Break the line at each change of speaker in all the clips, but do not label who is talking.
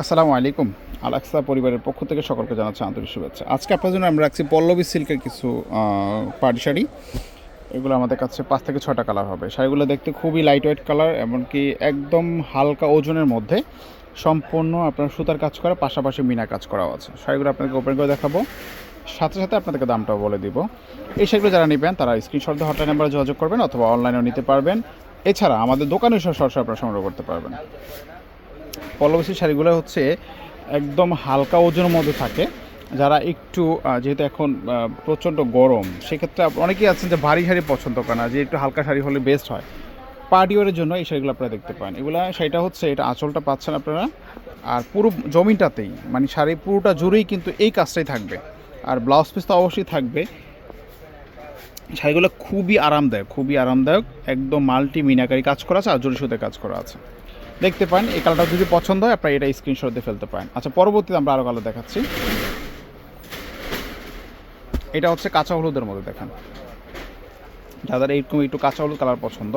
আসসালামু আলাইকুম। আলাক্সা পরিবারের পক্ষ থেকে সকলকে জানাচ্ছি আন্তরিক শুভেচ্ছা। আজকে আপনার জন্য আমরা রাখছি পল্লবী সিল্কের কিছু পার্টি শাড়ি। এগুলো আমাদের কাছে পাঁচ থেকে ছটা কালার হবে। শাড়িগুলো দেখতে খুবই লাইট ওয়েট কালার এমনকি একদম হালকা ওজনের মধ্যে সম্পূর্ণ আপনার সুতার কাজ করা, পাশাপাশি মিনা কাজ করাও আছে। শাড়িগুলো আপনাকে ওপেন করে দেখাবো। সাথে সাথে আপনাদেরকে দামটাও বলে দিব। এই শাড়িগুলো যারা নেবেন, তারা স্ক্রিনশট দিয়ে হটলাইন নাম্বারে যোগাযোগ করবেন অথবা অনলাইনেও নিতে পারবেন। এছাড়া আমাদের দোকানে সরাসরি আপনারা সংগ্রহ করতে পারবেন। পল্লবসী শাড়িগুলো হচ্ছে একদম হালকা ওজনের মধ্যে থাকে। যারা একটু যেহেতু এখন প্রচণ্ড গরম, সেক্ষেত্রে অনেকেই আছেন যে ভারী শাড়ি পছন্দ করে না, যে একটু হালকা শাড়ি হলে বেস্ট হয়। পার্টি ওয়ারের জন্য এই শাড়িগুলো আপনারা দেখতে পান এগুলো শাড়িটা হচ্ছে, এটা আঁচলটা পাচ্ছেন আপনারা। আর পুরো জমিটাতেই মানে শাড়ি পুরোটা জুড়েই কিন্তু এই কাজটাই থাকবে। আর ব্লাউজ পিস তো অবশ্যই থাকবে। শাড়িগুলো খুবই আরামদায়ক খুবই আরামদায়ক, একদম মাল্টি মিনাকারি কাজ করা আছে আর জরি সুতে কাজ করা আছে। দেখতে পান এই কালারটা যদি পছন্দ হয়, আপনারা এটা স্ক্রিনশট দিয়ে ফেলতে পারেন। আচ্ছা পরবর্তীতে আমরা আরও কালার দেখাচ্ছি। এটা হচ্ছে কাঁচা হলুদের মধ্যে দেখেন। যাদের এইরকম একটু কাঁচা হলুদ কালার পছন্দ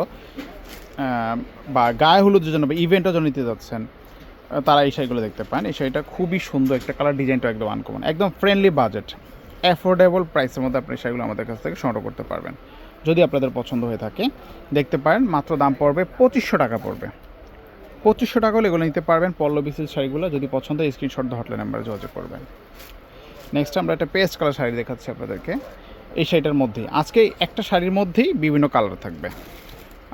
বা গায়ে হলুদের জন্য বা ইভেন্টের জন্য নিতে যাচ্ছেন তারা এই শাড়িগুলো দেখতে পান এই শাড়িটা খুবই সুন্দর একটা কালার ডিজাইনটা একদম আনকমন একদম ফ্রেন্ডলি বাজেট অ্যাফোর্ডেবল প্রাইসের মধ্যে আপনি শাড়িগুলো আমাদের কাছ থেকে সংগ্রহ করতে পারবেন। যদি আপনাদের পছন্দ হয়ে থাকে, দেখতে পারেন, মাত্র দাম পড়বে পঁচিশশো টাকা পড়বে। পঁচিশশো টাকা হলে এগুলো নিতে পারবেন। পল্লবী সিল্ক শাড়িগুলো, যদি পছন্দ হয় স্ক্রিনশট দিয়ে হটলাইন নাম্বারে যোগাযোগ করবেন। নেক্সট আমরা একটা পেস্ট কালার শাড়ি দেখাচ্ছি আপনাদেরকে। এই শাড়িটার মধ্যেই। আজকে একটা শাড়ির মধ্যেই বিভিন্ন কালার থাকবে।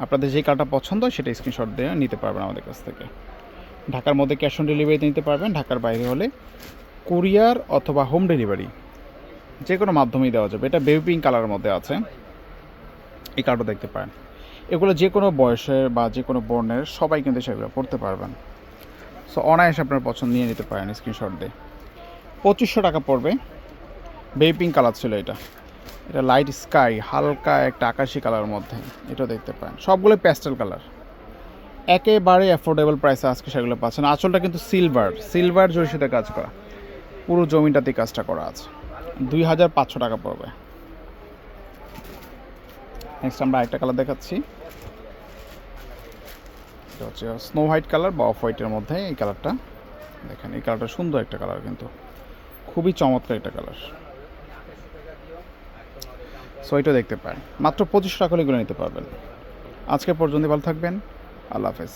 আপনাদের যে কালারটা পছন্দ হয়, সেটা স্ক্রিনশট দিয়ে নিতে পারবেন আমাদের কাছ থেকে। ঢাকার মধ্যে ক্যাশ অন ডেলিভারিতে নিতে পারবেন। ঢাকার বাইরে হলে কুরিয়ার অথবা হোম ডেলিভারি যে কোনো মাধ্যমেই দেওয়া যাবে। এটা বেবি পিঙ্ক কালারের মধ্যে আছে। এই কার্ডও দেখতে পারেন। এগুলো যে কোনো বয়সের বা যে কোনো বর্ণের সবাই কিন্তু সেগুলো পড়তে পারবেন। সো অনায়াসে আপনার পছন্দ, নিয়ে নিতে পারেন স্ক্রিনশট দিয়ে। পঁচিশশো টাকা পড়বে। পিঙ্ক কালার ছিল এটা। এটা লাইট স্কাই হালকা একটা আকাশি কালারের মধ্যে। এটা দেখতে পারেন। সবগুলো প্যাস্টেল কালার একেবারে অ্যাফোর্ডেবল প্রাইসে আজকে সেগুলো পাচ্ছেন। আঁচলটা কিন্তু সিলভার সিলভার জরির সাথে কাজ করা। পুরো জমিটাতে কাজটা করা আছে। দুই হাজার পাঁচশো টাকা পড়বে। নেক্সট আমরা একটা কালার দেখাচ্ছি। এটা হচ্ছে স্নো হোয়াইট কালার বা অফ হোয়াইটের মধ্যে এই কালারটা দেখেন, এই কালারটা সুন্দর একটা কালার কিন্তু। খুবই চমৎকার একটা কালার সো এটা দেখতে পারেন। মাত্র পঁচিশ টাকা করে নিতে পারবেন। আজকে পর্যন্ত ভালো থাকবেন। আল্লাহ হাফেজ।